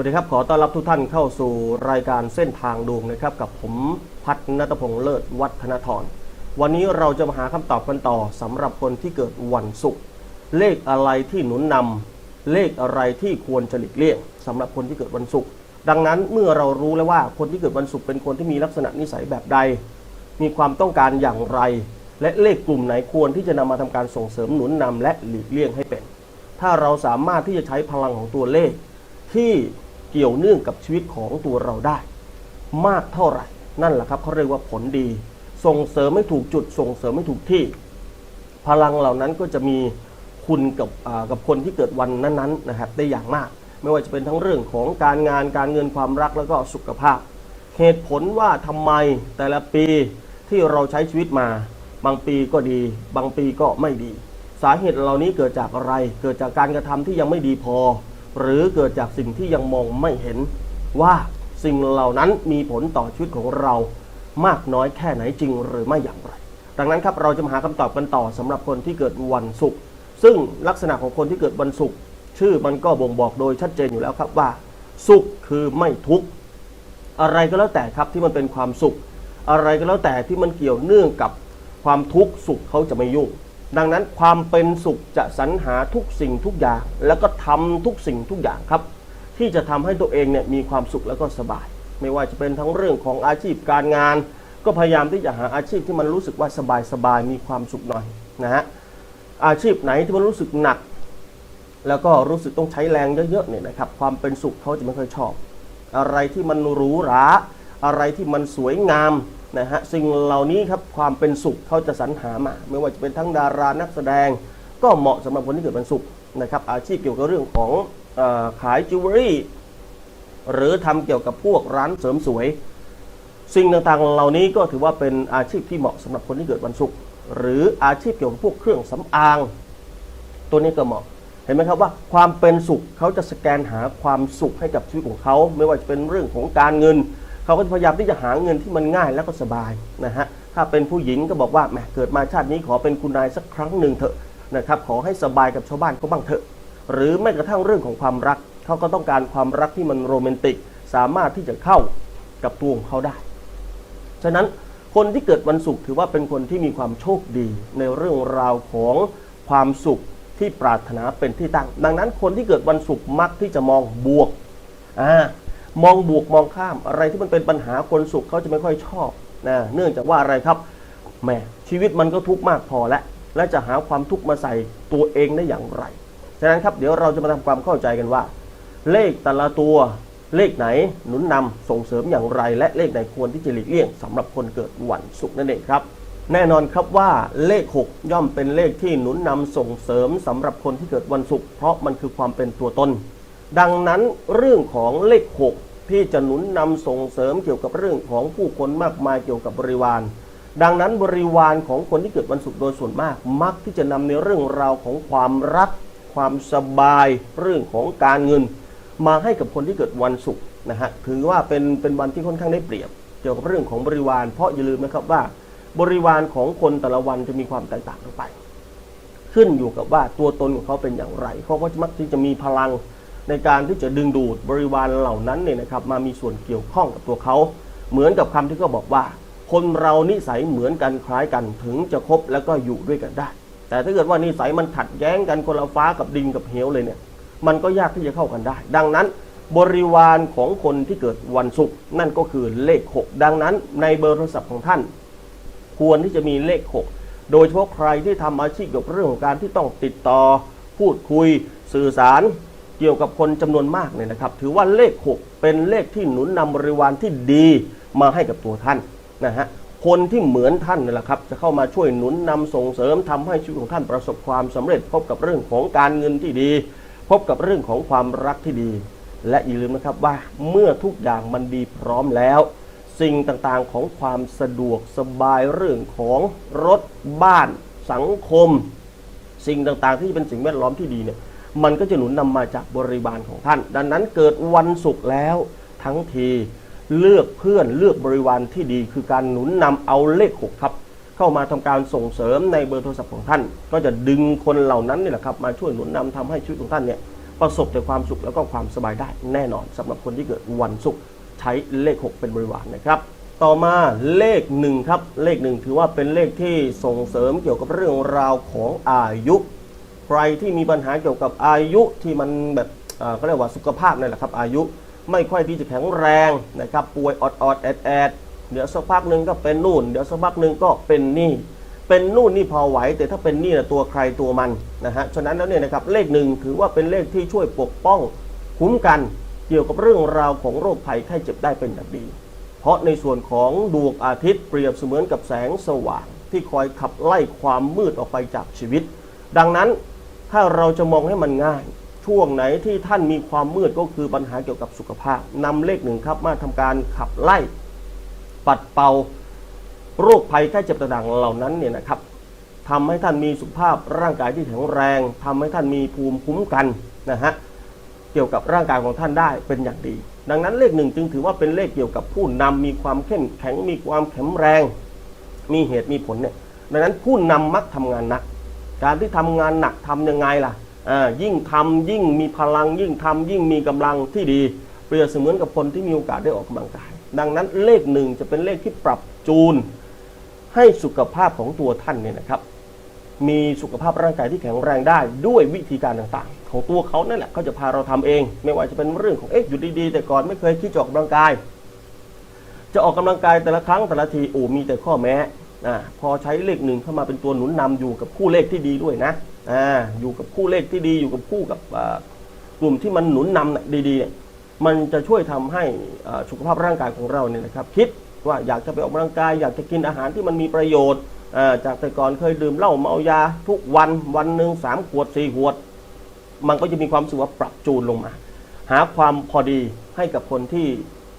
วัสดีครับ ขอต้อนรับทุกท่านเข้าสู่รายการเส้นทางดวงนะครับ กับผมพัฒนตพงษ์เลิศวัฒนทรวันนี้เราจะมาหาคำตอบกันต่อสำหรับคนที่เกิดวันศุกร์เลขอะไรที่หนุนนำเลขอะไรที่ควรจะหลีกเลี่ยงสำหรับคนที่เกิดวันศุกร์ดังนั้นเมื่อเรารู้แล้วว่าคนที่เกิดวันศุกร์เป็นคนที่มีลักษณะนิสัยแบบใด มีความต้องการอย่างไร และเลขกลุ่มไหนควรที่จะนำมาทำการส่งเสริมหนุนนำและหลีกเลี่ยงให้เป็น ถ้าเราสามารถที่จะใช้พลังของตัวเลขที่ เกี่ยวเนื่องกับชีวิตของตัวเราได้ มากเท่าไหร่ นั่นแหละครับเขาเรียกว่าผลดี ส่งเสริมไม่ถูกจุด ส่งเสริมไม่ถูกที่ พลังเหล่านั้นก็จะมีคุณกับกับคนที่เกิดวันนั้นๆนะครับได้อย่างมาก ไม่ว่าจะเป็นทั้งเรื่องของการงานการเงินความรักแล้วก็สุขภาพ เหตุผลว่าทำไมแต่ละปีที่เราใช้ชีวิตมา บางปีก็ดี บางปีก็ไม่ดี สาเหตุเหล่านี้เกิดจากอะไร เกิดจากการกระทำที่ยังไม่ดีพอ หรือเกิดจากสิ่งที่ยังมองไม่เห็นว่าสิ่งเหล่านั้นมีผลต่อชีวิตของเรามากน้อยแค่ไหนจริงหรือไม่อย่างไร ดังนั้นครับเราจะมาหาคำตอบกันต่อสำหรับคนที่เกิดวันศุกร์ซึ่งลักษณะของคนที่เกิดวันศุกร์ชื่อมันก็บ่งบอกโดยชัดเจนอยู่แล้วครับว่า สุขคือไม่ทุกข์อะไรก็แล้วแต่ครับที่มันเป็นความสุข อะไรก็แล้วแต่ที่มันเกี่ยวเนื่องกับความทุกข์สุขเขาจะไม่ยุ่ง ดังนั้นความเป็นสุขจะสรรหาทุกสิ่งทุกอย่าง แล้วก็ทำทุกสิ่งทุกอย่างครับ ที่จะทำให้ตัวเองเนี่ยมีความสุขแล้วก็สบาย ไม่ว่าจะเป็นทั้งเรื่องของอาชีพการงาน ก็พยายามที่จะหาอาชีพที่มันรู้สึกว่าสบายสบายๆมีความสุขหน่อยนะฮะอาชีพไหนที่มันรู้สึกหนัก แล้วก็รู้สึกต้องใช้แรงเยอะๆเนี่ยนะครับความเป็นสุขเขาจะไม่ค่อยชอบ อะไรที่มันหรูหราอะไรที่มันสวยงาม นะฮะสิ่งเหล่านี้ครับความเป็นสุขเขาจะสรรหามา ไม่ว่าจะเป็นทั้งดารานักแสดง ก็เหมาะสำหรับคนที่เกิดวันศุกร์นะครับอาชีพเกี่ยวกับเรื่องของอขายจิวเวลรี่หรือทำเกี่ยวกับพวกร้านเสริมสวย สิ่งต่างๆเหล่านี้ก็ถือว่าเป็นอาชีพที่เหมาะสำหรับคนที่เกิดวันศุกร์หรืออาชีพเกี่ยวกับพวกเครื่องสำอาง ตัวนี้ก็เหมาะเห็นไหมครับว่าความเป็นสุขเขาจะสแกนหาความสุขให้กับชีวิตของเขา ไม่ว่าจะเป็นเรื่องของการเงิน เขาก็พยายามที่จะหาเงินที่มันง่ายแล้วก็สบายนะฮะถ้าเป็นผู้หญิงก็บอกว่าแหมเกิดมาชาตินี้ขอเป็นคุณนายสักครั้งหนึ่งเถอะนะครับขอให้สบายกับชาวบ้านเขาบ้างเถอะ หรือแม้กระทั่งเรื่องของความรัก เขาก็ต้องการความรักที่มันโรแมนติก สามารถที่จะเข้ากับตัวของเขาได้ ฉะนั้นคนที่เกิดวันศุกร์ถือว่าเป็นคนที่มีความโชคดี ในเรื่องราวของความสุขที่ปรารถนาเป็นที่ตั้ง ดังนั้นคนที่เกิดวันศุกร์มักที่จะมองบวกอ่า มองบวกมองข้ามอะไรที่มันเป็นปัญหาคนสุขเขาจะไม่ค่อยชอบนะเนื่องจากว่าอะไรครับแหมชีวิตมันก็ทุกข์มากพอแล้วและจะหาความทุกข์มาใส่ตัวเองได้อย่างไรฉะนั้นครับเดี๋ยวเราจะมาทำความเข้าใจกันว่า เลขแต่ละตัวเลขไหนหนุนนำส่งเสริมอย่างไร และเลขไหนควรที่จะหลีกเลี่ยงสำหรับคนเกิดวันศุกร์นั่นเองครับ แน่นอนครับว่าเลข 6 ย่อมเป็นเลขที่หนุนนำส่งเสริมสำหรับคนที่เกิดวันศุกร์เพราะมันคือความเป็นตัวตน ดังนั้นเรื่องของเลข 6 ที่จะหนุนนำส่งเสริมเกี่ยวกับเรื่องของผู้คนมากมายเกี่ยวกับบริวาร ดังนั้นบริวารของคนที่เกิดวันศุกร์โดยส่วนมาก มักที่จะนำในเรื่องราวของความรัก ความสบาย เรื่องของการเงิน มาให้กับคนที่เกิดวันศุกร์นะฮะถือว่าเป็นเป็นวันที่ค่อนข้างได้เปรียบ เกี่ยวกับเรื่องของบริวาร เพราะอย่าลืมนะครับว่า บริวารของคนแต่ละวันจะมีความแตกต่างกันไป ขึ้นอยู่กับว่าตัวตนของเขาเป็นอย่างไรเขาก็มักที่จะมีพลัง ในการที่จะดึงดูดบริวารเหล่านั้นเนี่ยนะครับมามีส่วนเกี่ยวข้องกับตัวเขาเหมือนกับคำที่เขาบอกว่า คนเรานิสัยเหมือนกันคล้ายกันถึงจะคบแล้วก็อยู่ด้วยกันได้ แต่ถ้าเกิดว่านิสัยมันขัดแย้งกันคนละฟ้ากับดินกับเหวเลยเนี่ยมันก็ยากที่จะเข้ากันได้ ดังนั้นบริวารของคนที่เกิดวันศุกร์นั่นก็คือเลข 6 ดังนั้นในเบอร์โทรศัพท์ของท่าน ควรที่จะมีเลข 6 โดยเฉพาะใครที่ทำอาชีพเกี่ยวกับเรื่องของการที่ต้องติดต่อ พูดคุย สื่อสาร เกี่ยวกับคนจำนวนมากเนี่ยนะครับ ถือว่าเลข 6 เป็นเลขที่หนุนนำบริวารที่ดีมาให้กับตัวท่านนะฮะคนที่เหมือนท่านนี่แหละครับ จะเข้ามาช่วยหนุนนำส่งเสริมทำให้ชีวิตของท่านประสบความสำเร็จ พบกับเรื่องของการเงินที่ดี พบกับเรื่องของความรักที่ดี และอย่าลืมนะครับว่าเมื่อทุกอย่างมันดีพร้อมแล้ว สิ่งต่างๆของความสะดวกสบายเรื่องของรถบ้านสังคม สิ่งต่างๆที่เป็นสิ่งแวดล้อมที่ดีเนี่ย มันก็จะหนุนนำมาจากบริบาลของท่าน ดังนั้นเกิดวันศุกร์แล้วทั้งทีเลือกเพื่อนเลือกบริวารที่ดี คือการหนุนนำเอาเลขหกครับ เข้ามาทำการส่งเสริมในเบอร์โทรศัพท์ของท่าน ก็จะดึงคนเหล่านั้นนี่แหละครับมาช่วยหนุนนำทำให้ชีวิตของท่านเนี่ยประสบแต่ความสุขแล้วก็ความสบายได้แน่นอนสำหรับคนที่เกิดวันศุกร์ใช้เลข 6 เป็นบริวารนะครับ ต่อมาเลขหนึ่งครับเลขหนึ่งถือว่าเป็นเลขที่ส่งเสริมเกี่ยวกับเรื่องราวของอายุ รที่มีปัญหาเกี่ยวกับอายุที่มันแบบเขาเรียกว่าสุขภาพนั่แหละครับอายุไม่ค่อยที่จะแข็งแรงนะครับป่วยอดอดแอดแอดเดี๋ยวสักพักหนึ่งก็เป็นนู่น เดี๋ยวสักพักหนึ่งก็เป็นนี่ เป็นนู่นนี่พอไหว แต่ถ้าเป็นนี่นะตัวใครตัวมันนะฮะฉะนั้นแล้วเนี่ยนะครับเลขหนึ่งถือว่าเป็นเลขที่ช่วยปกป้องคุ้มกันเกี่ยวกับเรื่องราวของโรคภัยไข้เจ็บได้เป็นอย่างดี เพราะในส่วนของดวงอาทิตย์เปรียบเสมือนกับแสงสว่าง ที่คอยขับไล่ความมืดออกไปจากชีวิต ดังนั้น ถ้าเราจะมองให้มันง่าย ช่วงไหนที่ท่านมีความมืดก็คือปัญหาเกี่ยวกับสุขภาพนำเลขหนึ่งครับมาทำการขับไล่ ปัดเป่าโรคภัยไข้เจ็บต่างๆเหล่านั้นเนี่ยนะครับทำให้ท่านมีสุขภาพร่างกายที่แข็งแรงทำให้ท่านมีภูมิคุ้มกันนะฮะเกี่ยวกับร่างกายของท่านได้เป็นอย่างดี ดังนั้นเลขหนึ่งจึงถือว่าเป็นเลขเกี่ยวกับผู้นำมีความเข้มแข็งมีความแข็งแรง มีเหตุมีผลเนี่ยดังนั้นผู้นำมักทำงานหนัก การที่ทำงานหนักทำยังไงล่ะอ่ายิ่งทำยิ่งมีพลังยิ่งทำยิ่งมีกำลังที่ดี เปรียบเสมือนกับคนที่มีโอกาสได้ออกกำลังกาย ดังนั้นเลขหนึ่งจะเป็นเลขที่ปรับจูน ให้สุขภาพของตัวท่านเนี่ยนะครับมีสุขภาพร่างกายที่แข็งแรงได้ด้วยวิธีการต่างๆ ของตัวเขานั่นแหละเขาจะพาเราทำเอง ไม่ว่าจะเป็นเรื่องของเอ๊ะอยู่ดีๆ แต่ก่อนไม่เคยคิดจะออกกำลังกาย จะออกกำลังกายแต่ละครั้งแต่ละทีโอ้มีแต่ข้อแม้ อ่าพอใช้เลขหนึ่งเข้ามาเป็นตัวหนุนนำอยู่กับคู่เลขที่ดีด้วยนะอ่าอยู่กับคู่เลขที่ดีอยู่กับคู่กับกลุ่มที่มันหนุนนำดีๆมันจะช่วยทำให้สุขภาพร่างกายของเราเนี่ยนะครับ คิดว่าอยากจะไปออกกำลังกาย อยากจะกินอาหารที่มันมีประโยชน์อจากแต่ก่อนเคยดื่มเหล้าเมายาทุกวันวันหนึ่งสามขวดสี่ขวด มันก็จะมีความสึกว่าปรับจูนลงมา หาความพอดีให้กับคนที่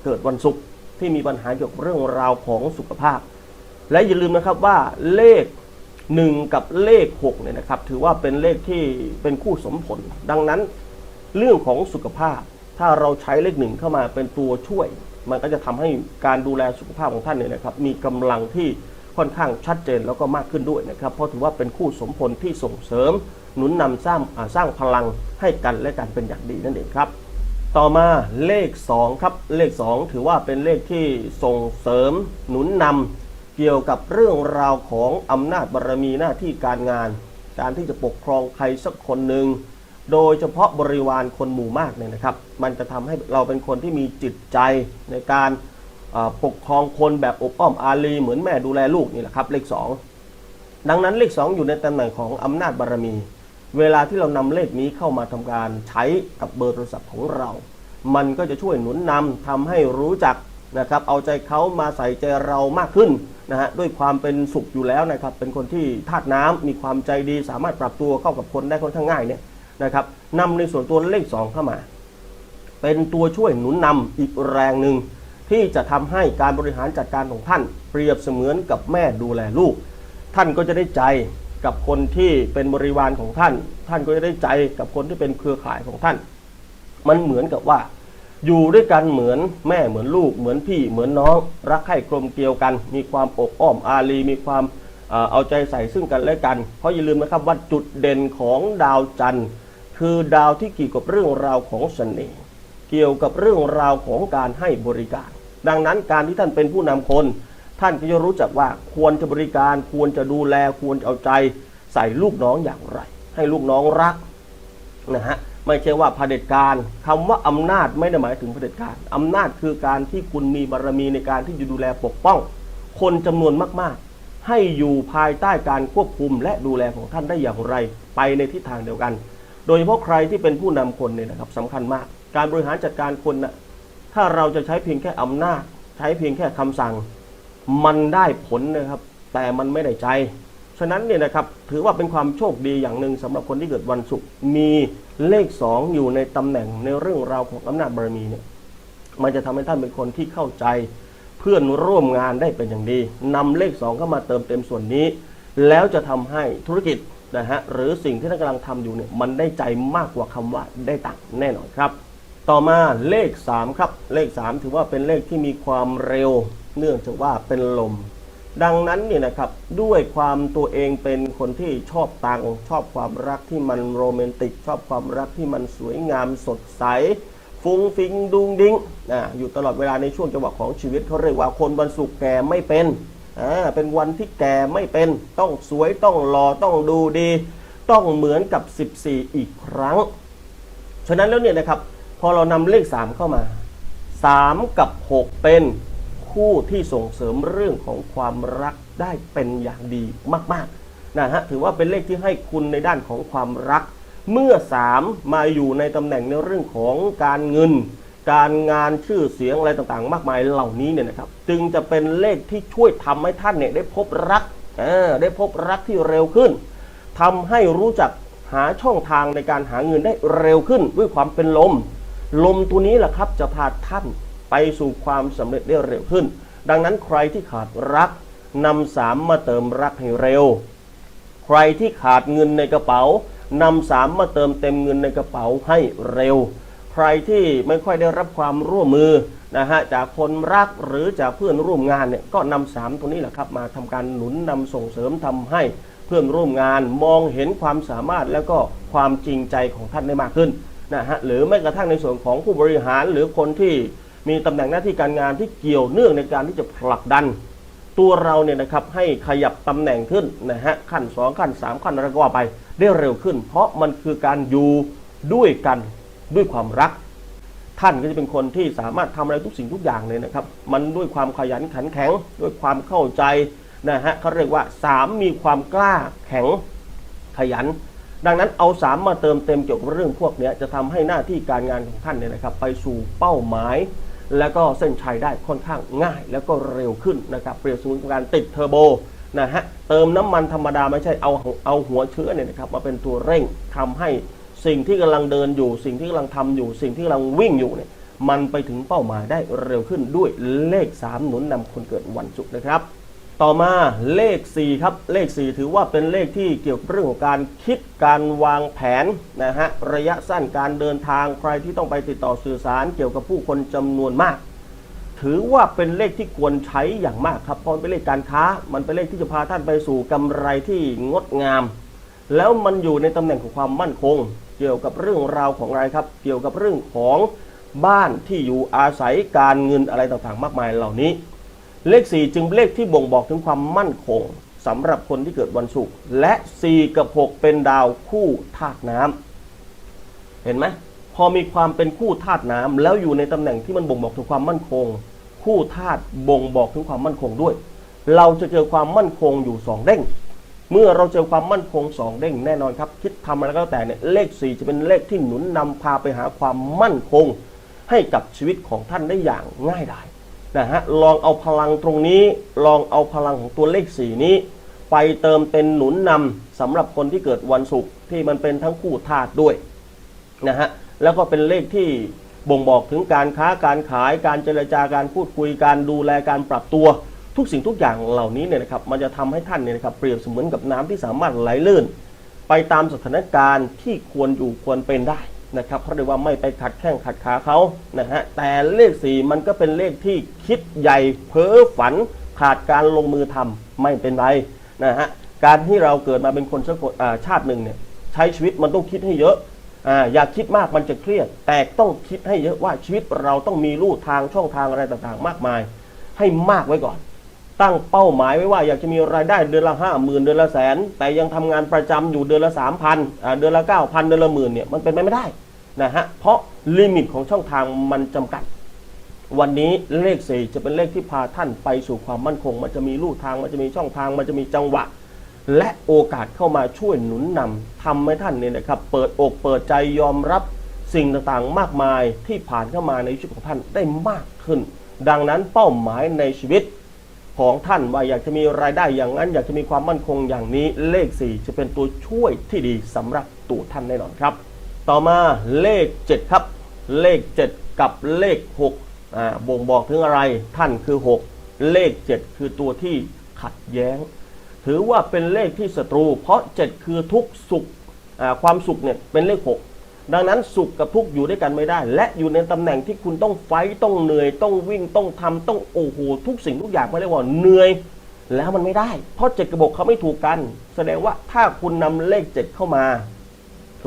เกิดวันศุกร์ที่มีปัญหาเกี่ยวกับเรื่องราวของสุขภาพ และอย่าลืมนะครับว่าเลข 1 กับเลข6เนี่ยนะครับ ถือว่าเป็นเลขที่เป็นคู่สมผล ดังนั้นเรื่องของสุขภาพ ถ้าเราใช้เลขหนึ่งเข้ามาเป็นตัวช่วย มันก็จะทำให้การดูแลสุขภาพของท่านเนี่ยนะครับ มีกำลังที่ค่อนข้างชัดเจนแล้วก็มากขึ้นด้วยนะครับ เพราะถือว่าเป็นคู่สมผลที่ส่งเสริม หนุนนำสร้างสร้างพลังให้กันและกันเป็นอย่างดีนั่นเองครับ ต่อมาเลข2ครับเลข 2 ถือว่าเป็นเลขที่ส่งเสริม หนุนนำ เกี่ยวกับเรื่องราวของอำนาจบารมีหน้าที่การงาน การที่จะปกครองใครสักคนหนึ่งโดยเฉพาะบริวารคนหมู่มากเนี่ยนะครับ มันจะทำให้เราเป็นคนที่มีจิตใจในการปกครองคนแบบอบอ้อมอารีเหมือนแม่ดูแลลูกนี่แหละครับเลข 2 ดังนั้นเลข 2 อยู่ในตำแหน่งของอำนาจบารมี เวลาที่เรานำเลขนี้เข้ามาทำการใช้กับเบอร์โทรศัพท์ของเรา มันก็จะช่วยหนุนนำทำให้รู้จักนะครับเอาใจเขามาใส่ใจเรามากขึ้น นะฮะด้วยความเป็นสุขอยู่แล้วนะครับเป็นคนที่ธาตุน้ำมีความใจดีสามารถปรับตัวเข้ากับคนได้ค่อนข้างง่ายเนี่ยนะครับนำในส่วนตัวเลข 2 เข้ามา เป็นตัวช่วยหนุนนำอีกแรงหนึ่งที่จะทำให้การบริหารจัดการของท่าน เปรียบเสมือนกับแม่ดูแลลูก ท่านก็จะได้ใจกับคนที่เป็นบริวารของท่าน ท่านก็จะได้ใจกับคนที่เป็นเครือข่ายของท่าน มันเหมือนกับว่า อยู่ด้วยกันเหมือนแม่เหมือนลูกเหมือนพี่เหมือนน้อง รักใคร่กลมเกลียวกัน มีความอบอ้อมอารีมีความเอาใจใส่ซึ่งกันและกัน เพราะอย่าลืมนะครับว่าจุดเด่นของดาวจันทร์ คือดาวที่เกี่ยวกับเรื่องราวของเสน่ห์เกี่ยวกับเรื่องราวของการให้บริการ ดังนั้นการที่ท่านเป็นผู้นำคน ท่านก็จะรู้จักว่าควรจะบริการควรจะดูแลควรจะเอาใจใส่ลูกน้องอย่างไร ให้ลูกน้องรักนะฮะ ไม่ใช่ว่าเผด็จการคำว่าอำนาจไม่ได้หมายถึงเผด็จการอำนาจคือการที่คุณมีบารมีในการที่จะดูแลปกป้อง คนจำนวนมากๆ ให้อยู่ภายใต้การควบคุมและดูแลของท่านได้อย่างไร ไปในทิศทางเดียวกัน โดยเฉพาะใครที่เป็นผู้นำคนเนี่ยนะครับสำคัญมาก การบริหารจัดการคนนะ่ะถ้าเราจะใช้เพียงแค่อำนาจ ใช้เพียงแค่คำสั่ง มันได้ผลนะครับ แต่มันไม่ได้ใจ ฉะนั้นเนี่ยนะครับถือว่าเป็นความโชคดีอย่างหนึ่งสำหรับคนที่เกิดวันศุกร์มีเลข 2 อยู่ในตำแหน่งในเรื่องราวของอำนาจบารมีเนี่ยมันจะทำให้ท่านเป็นคนที่เข้าใจเพื่อนร่วมงานได้เป็นอย่างดีนำเลข 2 เข้ามาเติมเต็มส่วนนี้ แล้วจะทำให้ธุรกิจนะฮะหรือสิ่งที่ท่านกำลังทำอยู่เนี่ยมันได้ใจมากกว่าคำว่าได้ตังค์แน่นอนครับ ต่อมาเลข 3 ครับ เลข 3 ถือว่าเป็นเลขที่มีความเร็ว เนื่องจากว่าเป็นลม ดังนั้นเนี่ยนะครับด้วยความตัวเองเป็นคนที่ชอบตังชอบความรักที่มันโรแมนติก ชอบความรักที่มันสวยงามสดใส ฟุ้งฟิงดุงดิงอ่าอยู่ตลอดเวลาในช่วงจังหวะของชีวิตเขาเรียกว่าคนวันศุกแก่ไม่เป็นอ่าเป็นวันที่แก่ไม่เป็น ต้องสวยต้องหล่อต้องดูดี ต้องเหมือนกับ 14 อีกครั้ง ฉะนั้นแล้วเนี่ยนะครับพอเรานำเลข 3 เข้ามา 3 กับ 6 เป็น คู่ที่ส่งเสริมเรื่องของความรักได้เป็นอย่างดีมากๆนะฮะถือว่าเป็นเลขที่ให้คุณในด้านของความรัก เมื่อ 3 มาอยู่ในตำแหน่งในเรื่องของการเงิน การงานชื่อเสียงอะไรต่างๆ มากมายเหล่านี้เนี่ยนะครับ จึงจะเป็นเลขที่ช่วยทำให้ท่านเนี่ยได้พบรักได้พบรักที่เร็วขึ้นทำให้รู้จักหาช่องทางในการหาเงินได้เร็วขึ้นด้วยความเป็นลม ลมตัวนี้แหละครับจะพาท่าน ไปสู่ความสำเร็จได้เร็วขึ้น ดังนั้นใครที่ขาดรักนำสามมาเติมรักให้เร็ว ใครที่ขาดเงินในกระเป๋านำสามมาเติมเต็มเงินในกระเป๋าให้เร็ว ใครที่ไม่ค่อยได้รับความร่วมมือนะฮะจากคนรักหรือจากเพื่อนร่วมงานเนี่ยก็นำสามตัวนี้แหละครับมาทำการหนุนนำส่งเสริมทำให้เพื่อนร่วมงานมองเห็นความสามารถแล้วก็ความจริงใจของท่านได้มากขึ้นนะฮะหรือแม้กระทั่งในส่วนของผู้บริหารหรือคนที่ มีตำแหน่งหน้าที่การงานที่เกี่ยวเนื่องในการที่จะผลักดัน ตัวเราเนี่ยนะครับให้ขยับตำแหน่งขึ้นนะฮะขั้น 2 ขั้น 3 ขั้นอะไรก็ว่าไปได้เร็วขึ้น เพราะมันคือการอยู่ด้วยกันด้วยความรัก ท่านก็จะเป็นคนที่สามารถทำอะไรทุกสิ่งทุกอย่างเลยนะครับ มันด้วยความขยันขันแข็งด้วยความเข้าใจนะฮะเขาเรียกว่า 3 มีความกล้าแข็งขยัน ดังนั้นเอา 3 มาเติมเต็มเกี่ยวกับเรื่องพวกนี้จะทำให้หน้าที่การงานของท่านเนี่ยนะครับ ไปสู่เป้าหมาย แล้วก็เส้นชัยได้ค่อนข้างง่าย แล้วก็เร็วขึ้นนะครับเปรียบเสมือนกับการติดเทอร์โบนะฮะเติมน้ำมันธรรมดาไม่ใช่เอาเอาหัวเชื้อเนี่ยนะครับมาเป็นตัวเร่งทำให้สิ่งที่กำลังเดินอยู่ สิ่งที่กำลังทำอยู่ สิ่งที่กำลังวิ่งอยู่เนี่ยมันไปถึงเป้าหมายได้เร็วขึ้นด้วยเลข 3 หนุนนำคนเกิดวันศุกร์นะครับ ต่อมาเลข 4 ครับ เลข 4 ถือว่าเป็นเลขที่เกี่ยวกับเรื่องของการคิดการวางแผนนะฮะระยะสั้นการเดินทางใครที่ต้องไปติดต่อสื่อสารเกี่ยวกับผู้คนจำนวนมาก ถือว่าเป็นเลขที่ควรใช้อย่างมากครับเพราะเป็นเลขการค้า มันเป็นเลขที่จะพาท่านไปสู่กำไรที่งดงาม แล้วมันอยู่ในตำแหน่งของความมั่นคง เกี่ยวกับเรื่องราวของอะไรครับ เกี่ยวกับเรื่องของบ้านที่อยู่อาศัยการเงินอะไรต่างๆ มากมายเหล่านี้ เลข 4 จึงเป็นเลขที่บ่งบอกถึงความมั่นคงสำหรับคนที่เกิดวันศุกร์และ 4 กับ 6 เป็นดาวคู่ธาตุน้ำเห็นไหมพอมีความเป็นคู่ธาตุน้ำแล้วอยู่ในตำแหน่งที่มันบ่งบอกถึงความมั่นคง คู่ธาตุบ่งบอกถึงความมั่นคงด้วย เราจะเจอความมั่นคงอยู่ 2 เด้ง เมื่อเราเจอความมั่นคง 2 เด้งแน่นอนครับ คิดทำอะไรก็แล้วแต่เนี่ยเลข 4 จะเป็นเลขที่หนุนนำพาไปหาความมั่นคง ให้กับชีวิตของท่านได้อย่างง่ายดาย นะฮะลองเอาพลังตรงนี้ ลองเอาพลังของตัวเลข4นี้ ไปเติมเป็นหนุนนำสำหรับคนที่เกิดวันศุกร์ที่มันเป็นทั้งคู่ธาตุด้วยนะฮะแล้วก็เป็นเลขที่บ่งบอกถึงการค้าการขายการเจรจาการพูดคุยการดูแลการปรับตัว ทุกสิ่งทุกอย่างเหล่านี้เนี่ยนะครับมันจะทำให้ท่านเนี่ยนะครับเปรียบเสมือนกับน้ำที่สามารถไหลลื่น ไปตามสถานการณ์ที่ควรอยู่ควรเป็นได้ นะครับเพราะเรียกว่าไม่ไปขัดแข้งขัดขาเขานะฮะแต่เลขสี่มันก็เป็นเลขที่คิดใหญ่เพ้อฝันขาดการลงมือทำไม่เป็นไรนะฮะการที่เราเกิดมาเป็นคนสักคนอ่าชาติหนึ่งเนี่ยใช้ชีวิตมันต้องคิดให้เยอะอ่าอย่าคิดมากมันจะเครียด แต่ต้องคิดให้เยอะว่าชีวิตเราต้องมีลู่ทางช่องทางอะไรต่างๆ มากมาย ให้มากไว้ก่อน ตั้งเป้าหมายไว้ว่าอยากจะมีรายได้เดือนละห้าหมื่นเดือนละแสน แต่ยังทำงานประจำอยู่เดือนละสามพันเดือนละเก้าพันเดือนละหมื่นเนี่ยมันเป็นไปไม่ได้ นะฮะเพราะลิมิตของช่องทางมันจำกัด วันนี้เลขสี่จะเป็นเลขที่พาท่านไปสู่ความมั่นคง มันจะมีลู่ทางมันจะมีช่องทาง มันจะมีจังหวะ และโอกาสเข้ามาช่วยหนุนนำทำให้ท่านเนี่ยนะครับ เปิดอกเปิดใจยอมรับสิ่งต่างๆ มากมายที่ผ่านเข้ามาในชีวิตของท่านได้มากขึ้น ดังนั้นเป้าหมายในชีวิตของท่านว่าอยากจะมีรายได้อย่างนั้น อยากจะมีความมั่นคงอย่างนี้เลข 4 จะเป็นตัวช่วยที่ดีสำหรับตัวท่านแน่นอนครับ ต่อมาเลข 7 ครับ เลข 7 กับเลข6อ่าบ่งบอกถึงอะไรท่านคือ 6 เลข 7 คือตัวที่ขัดแย้ง ถือว่าเป็นเลขที่ศัตรู เพราะ 7 คือทุกสุขอ่าความสุขเนี่ยเป็นเลข 6 ดังนั้นสุขกับทุกอยู่ด้วยกันไม่ได้ และอยู่ในตำแหน่งที่คุณต้องไฟต้องเหนื่อย ต้องวิ่งต้องทำต้องโอ้โหทุกสิ่งทุกอย่างไม่เรียกว่าเหนื่อยแล้วมันไม่ได้ เพราะเจ็ดกับหกเขาไม่ถูกกัน แสดงว่าถ้าคุณนำเลขเจ็ดเข้ามา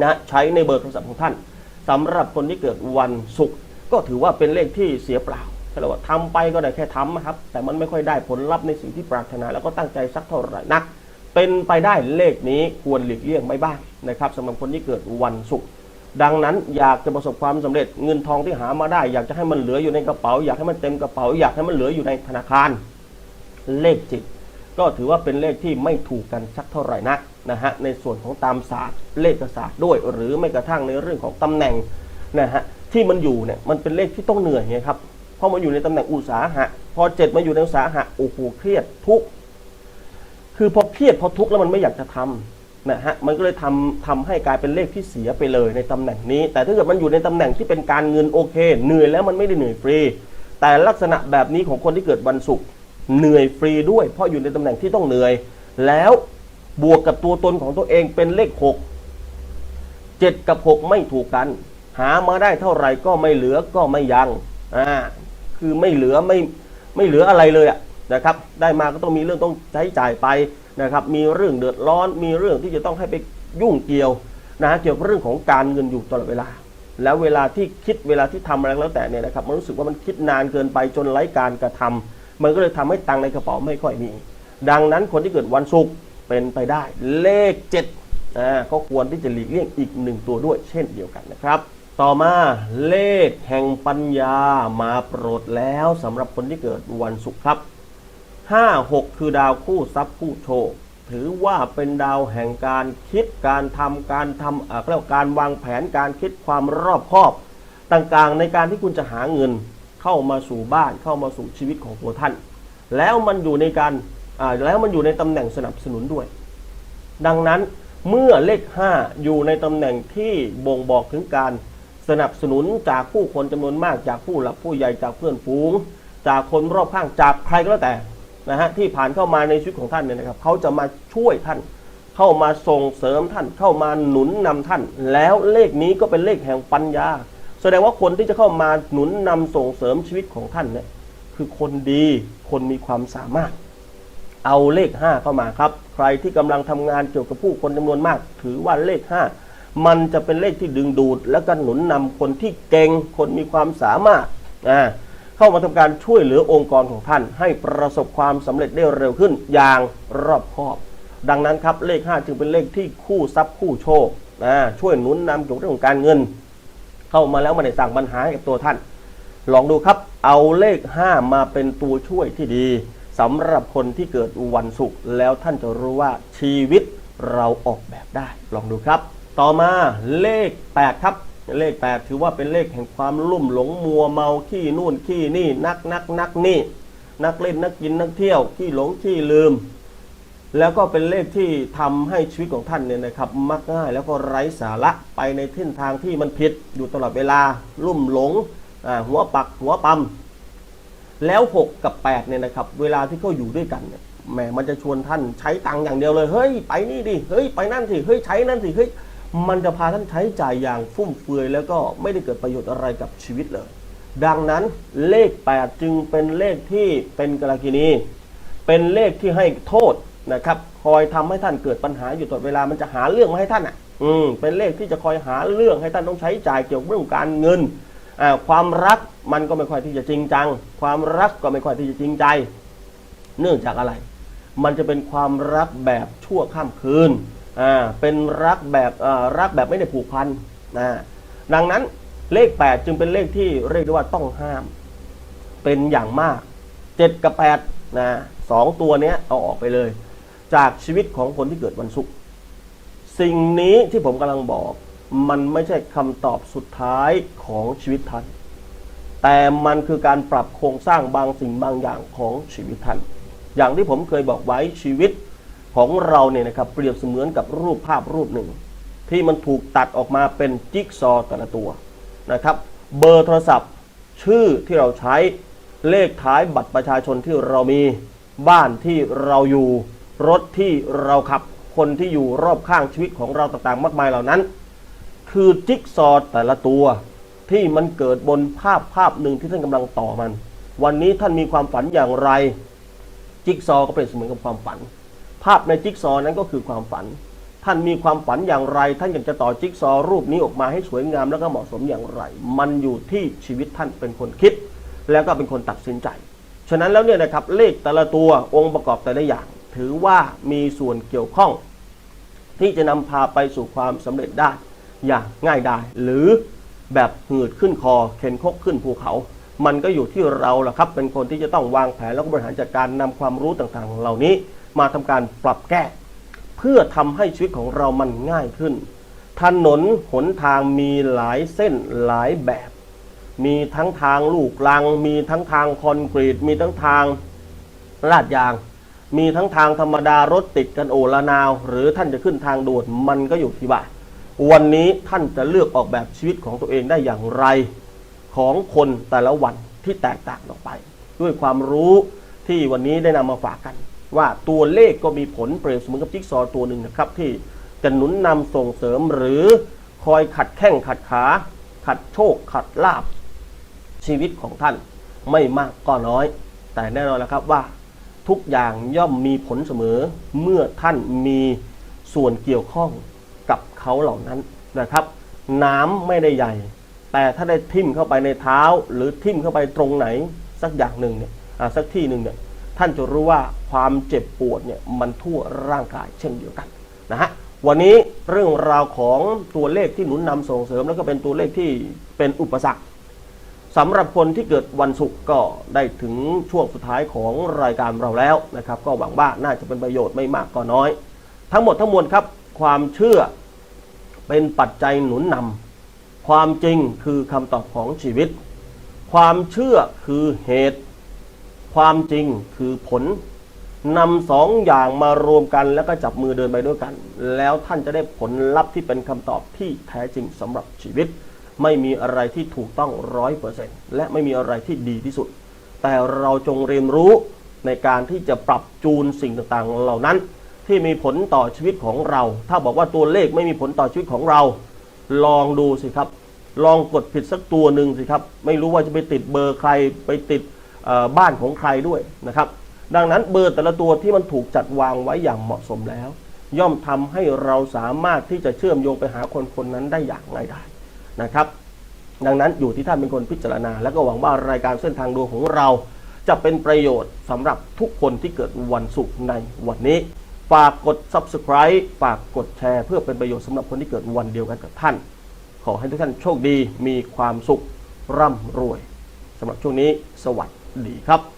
นะใช้ในเบอร์โทรศัพท์ของท่านสำหรับคนที่เกิดวันศุกร์ก็ถือว่าเป็นเลขที่เสียเปล่าแค่ว่าทำไปก็ได้แค่ทำนะครับ แต่มันไม่ค่อยได้ผลลัพธ์ในสิ่งที่ปรารถนา แล้วก็ตั้งใจสักเท่าไหร่นัก เป็นไปได้เลขนี้ควรหลีกเลี่ยงไม่บ้างนะครับสำหรับคนที่เกิดวันศุกร์ดังนั้นอยากจะประสบความสำเร็จเงินทองที่หามาได้ อยากจะให้มันเหลืออยู่ในกระเป๋า อยากให้มันเต็มกระเป๋า อยากให้มันเหลืออยู่ในธนาคาร เลขจิต ก็ถือว่าเป็นเลขที่ไม่ถูกกันสักเท่าไหร่นัก นะฮะในส่วนของตามศาสตร์เลขศาสตร์ด้วย หรือไม่กระทั่งในเรื่องของตำแหน่งนะฮะที่มันอยู่เนี่ยมันเป็นเลขที่ต้องเหนื่อยไงครับเพราะมันอยู่ในตำแหน่งอุตสาหะ พอเจ็ดมาอยู่ในอุตสาหะโอ้โหเครียดทุกคือพอเครียดพอทุกข์แล้วมันไม่อยากจะทำนะฮะมันก็เลยทำทำให้กลายเป็นเลขที่เสียไปเลยในตำแหน่งนี้ แต่ถ้าเกิดมันอยู่ในตำแหน่งที่เป็นการเงินโอเค เหนื่อยแล้วมันไม่ได้เหนื่อยฟรี แต่ลักษณะแบบนี้ของคนที่เกิดวันศุกร์เหนื่อยฟรีด้วย เพราะอยู่ในตำแหน่งที่ต้องเหนื่อย แล้ว บวกกับตัวตนของตัวเองเป็นเลขหกเจ็ดกับหกไม่ถูกกัน หามาได้เท่าไหร่ก็ไม่เหลือก็ไม่ยังอ่าคือไม่เหลือไม่ไม่เหลืออะไรเลยอะนะครับ ได้มาก็ต้องมีเรื่องต้องใช้จ่ายไปนะครับ มีเรื่องเดือดร้อน มีเรื่องที่จะต้องให้ไปยุ่งเกี่ยวนะฮะเกี่ยวกับเรื่องของการเงินอยู่ตลอดเวลา แล้วเวลาที่คิดเวลาที่ทำอะไรแล้วแต่เนี่ยนะครับมันรู้สึกว่ามันคิดนานเกินไปจนไร้การกระทำมันก็เลยทำให้ตังในกระเป๋าไม่ค่อยมี ดังนั้นคนที่เกิดวันศุกร์ เป็นไปได้เลขเจ็ดอ่าก็ควรที่จะหลีกเลี่ยงอีกหนึ่งตัวด้วย เช่นเดียวกันนะครับ ต่อมาเลขแห่งปัญญามาโปรดแล้วสำหรับคนที่เกิดวันศุกร์ครับห้าหกคือดาวคู่ทรัพย์คู่โชคถือว่าเป็นดาวแห่งการคิดการทำการทำเอ่อเรียกว่าการวางแผนการคิดความรอบคอบ ต่างๆ ในการที่คุณจะหาเงินเข้ามาสู่บ้านเข้ามาสู่ชีวิตของตัวท่าน แล้วมันอยู่ในการ แล้วมันอยู่ในตำแหน่งสนับสนุนด้วย ดังนั้นเมื่อเลข 5 อยู่ในตำแหน่งที่บ่งบอกถึงการสนับสนุนจากผู้คนจำนวนมากจากผู้หลักผู้ใหญ่จากเพื่อนฝูง จากคนรอบข้างจากใครก็แล้วแต่นะฮะที่ผ่านเข้ามาในชีวิตของท่านเนี่ยนะครับเขาจะมาช่วยท่าน เข้ามาส่งเสริมท่าน เข้ามาหนุนนำท่าน แล้วเลขนี้ก็เป็นเลขแห่งปัญญา แสดงว่าคนที่จะเข้ามาหนุนนำส่งเสริมชีวิตของท่านเนี่ยคือคนดีคนมีความสามารถ เอาเลข 5 เข้ามาครับ ใครที่กำลังทำงานเกี่ยวกับผู้คนจำนวนมาก ถือว่าเลข 5 มันจะเป็นเลขที่ดึงดูด และก็หนุนนำคนที่เก่งคนมีความสามารถอ่าเข้ามาทำการช่วยเหลือองค์กรของท่าน ให้ประสบความสำเร็จได้เร็วขึ้นอย่างรอบคอบ ดังนั้นครับเลข 5 จึงเป็นเลขที่คู่ทรัพย์คู่โชคอ่าช่วยหนุนนำเกี่ยวกับเรื่องของการเงิน เข้ามาแล้วไมันได้สร้างปัญหาให้กับตัวท่าน ลองดูครับ เอาเลข 5 มาเป็นตัวช่วยที่ดี สำหรับคนที่เกิดวันศุกร์แล้วท่านจะรู้ว่าชีวิตเราออกแบบได้ ลองดูครับ ต่อมาเลข 8 ครับ เลข 8 ถือว่าเป็นเลขแห่งความลุ่มหลงมัวเมาขี้นู่นขี้นี่ นักนักนักนี่ นักเล่นนักกินนักเที่ยวขี้หลงขี้ลืม แล้วก็เป็นเลขที่ทำให้ชีวิตของท่านเนี่ยนะครับ มักง่ายแล้วก็ไร้สาระไปในเส้นทางที่มันผิดอยู่ตลอดเวลาลุ่มหลงหัวปักหัวปั๊ม แล้ว 6 กับ 8 เนี่ยนะครับ เวลาที่เขาอยู่ด้วยกันเนี่ยแหมมันจะชวนท่านใช้ตังค์อย่างเดียวเลย เฮ้ย ไปนี่ดิ เฮ้ย ไปนั่นสิ เฮ้ย ใช้นั่นสิ เฮ้ย มันจะพาท่านใช้จ่ายอย่างฟุ่มเฟือย แล้วก็ไม่ได้เกิดประโยชน์อะไรกับชีวิตเลย ดังนั้นเลข 8 จึงเป็นเลขที่เป็นกากินี เป็นเลขที่ให้โทษนะครับ คอยทำให้ท่านเกิดปัญหาอยู่ตลอดเวลา มันจะหาเรื่องมาให้ท่านอะ อืม เป็นเลขที่จะคอยหาเรื่องให้ท่านต้องใช้จ่ายเกี่ยวกับเรื่องการเงิน ความรักมันก็ไม่ค่อยที่จะจริงจัง ความรักก็ไม่ค่อยที่จะจริงใจ เนื่องจากอะไร มันจะเป็นความรักแบบชั่วข้ามคืนเป็นรักแบบรักแบบไม่ได้ผูกพันนะดังนั้นเลข 8 จึงเป็นเลขที่เรียกได้ว่าต้องห้าม เป็นอย่างมาก 7 กับ8นะสองตัวนี้เอาออกไปเลย จากชีวิตของคนที่เกิดวันศุกร์สิ่งนี้ที่ผมกำลังบอก มันไม่ใช่คำตอบสุดท้ายของชีวิตท่าน แต่มันคือการปรับโครงสร้างบางสิ่งบางอย่างของชีวิตท่าน อย่างที่ผมเคยบอกไว้ชีวิตของเราเนี่ยนะครับเปรียบเสมือนกับรูปภาพรูปหนึ่ง ที่มันถูกตัดออกมาเป็นจิ๊กซอว์แต่ละตัวนะครับเบอร์โทรศัพท์ชื่อที่เราใช้เลขท้ายบัตรประชาชนที่เรามีบ้านที่เราอยู่รถที่เราขับคนที่อยู่รอบข้างชีวิตของเราต่างๆ มากมายเหล่านั้น คือจิ๊กซอว์แต่ละตัวที่มันเกิดบนภาพภาพหนึ่งที่ท่านกำลังต่อมัน วันนี้ท่านมีความฝันอย่างไร จิ๊กซอว์ก็เป็นเสมือนกับความฝัน ภาพในจิ๊กซอว์นั้นก็คือความฝัน ท่านมีความฝันอย่างไร ท่านอยากจะต่อจิ๊กซอว์รูปนี้ออกมาให้สวยงามแล้วก็เหมาะสมอย่างไร มันอยู่ที่ชีวิตท่านเป็นคนคิด แล้วก็เป็นคนตัดสินใจ ฉะนั้นแล้วเนี่ยนะครับเลขแต่ละตัวองค์ประกอบแต่ละอย่าง ถือว่ามีส่วนเกี่ยวข้อง ที่จะนำพาไปสู่ความสำเร็จได้ อย่างง่ายดายหรือแบบหืดขึ้นคอเข็นคกขึ้นภูเขา มันก็อยู่ที่เราแหละครับ เป็นคนที่จะต้องวางแผนแล้วก็บริหารจัดการนำความรู้ต่างๆเหล่านี้ มาทำการปรับแก้ เพื่อทำให้ชีวิตของเรามันง่ายขึ้น ถนนหนทางมีหลายเส้นหลายแบบ มีทั้งทางลูกลัง มีทั้งทางคอนกรีต มีทั้งทางลาดยาง มีทั้งทางธรรมดารถติดกันโอละนาว หรือท่านจะขึ้นทางด่วนมันก็อยู่ที่ว่า วันนี้ท่านจะเลือกออกแบบชีวิตของตัวเองได้อย่างไรของคนแต่ละวันที่แตกต่างออกไป ด้วยความรู้ที่วันนี้ได้นำมาฝากกัน ว่าตัวเลขก็มีผลเปรียบเสมือนกับจิ๊กซอว์ตัวหนึ่งนะครับ ที่จะหนุนนำส่งเสริมหรือคอยขัดแข้งขัดขา ขัดโชค ขัดลาบ ชีวิตของท่านไม่มากก็น้อย แต่แน่นอนแล้วครับว่า ทุกอย่างย่อมมีผลเสมอเมื่อท่านมีส่วนเกี่ยวข้อง เขาเหล่านั้นนะครับ น้ำไม่ได้ใหญ่ แต่ถ้าได้ทิ่มเข้าไปในเท้า หรือทิ่มเข้าไปตรงไหนสักอย่างหนึ่งเนี่ยสักที่หนึ่งเนี่ยท่านจะรู้ว่าความเจ็บปวดเนี่ยมันทั่วร่างกายเช่นเดียวกันนะฮะวันนี้เรื่องราวของตัวเลขที่หนุนนำส่งเสริม แล้วก็เป็นตัวเลขที่เป็นอุปสรรคสำหรับคนที่เกิดวันศุกร์ก็ได้ถึงช่วงสุดท้ายของรายการเราแล้วนะครับ ก็หวังว่าน่าจะเป็นประโยชน์ไม่มากก็น้อย ทั้งหมดทั้งมวลครับ ความเชื่อ เป็นปัจจัยหนุนนำความจริงคือคำตอบของชีวิต ความเชื่อคือเหตุ ความจริงคือผลนำสองอย่างมารวมกันแล้วก็จับมือเดินไปด้วยกัน แล้วท่านจะได้ผลลัพธ์ที่เป็นคำตอบที่แท้จริงสำหรับชีวิต ไม่มีอะไรที่ถูกต้องร้อยเปอร์เซ็นต์และไม่มีอะไรที่ดีที่สุด แต่เราจงเรียนรู้ในการที่จะปรับจูนสิ่งต่างๆ เหล่านั้น ที่มีผลต่อชีวิตของเรา ถ้าบอกว่าตัวเลขไม่มีผลต่อชีวิตของเรา ลองดูสิครับ ลองกดผิดสักตัวหนึ่งสิครับ ไม่รู้ว่าจะไปติดเบอร์ใครไปติดบ้านของใครด้วยนะครับ ดังนั้นเบอร์แต่ละตัวที่มันถูกจัดวางไว้อย่างเหมาะสมแล้ว ย่อมทำให้เราสามารถที่จะเชื่อมโยงไปหาคนคนนั้นได้อย่างง่ายดายนะครับ ดังนั้นอยู่ที่ท่านเป็นคนพิจารณา แล้วก็หวังว่ารายการเส้นทางดวงของเรา จะเป็นประโยชน์สำหรับทุกคนที่เกิดวันศุกร์ในวันนี้ ฝากกด subscribe ฝากกดแชร์ เพื่อเป็นประโยชน์สำหรับคนที่เกิดวันเดียวกันกับท่าน ขอให้ทุกท่านโชคดีมีความสุขร่ำรวยสำหรับช่วงนี้สวัสดีครับ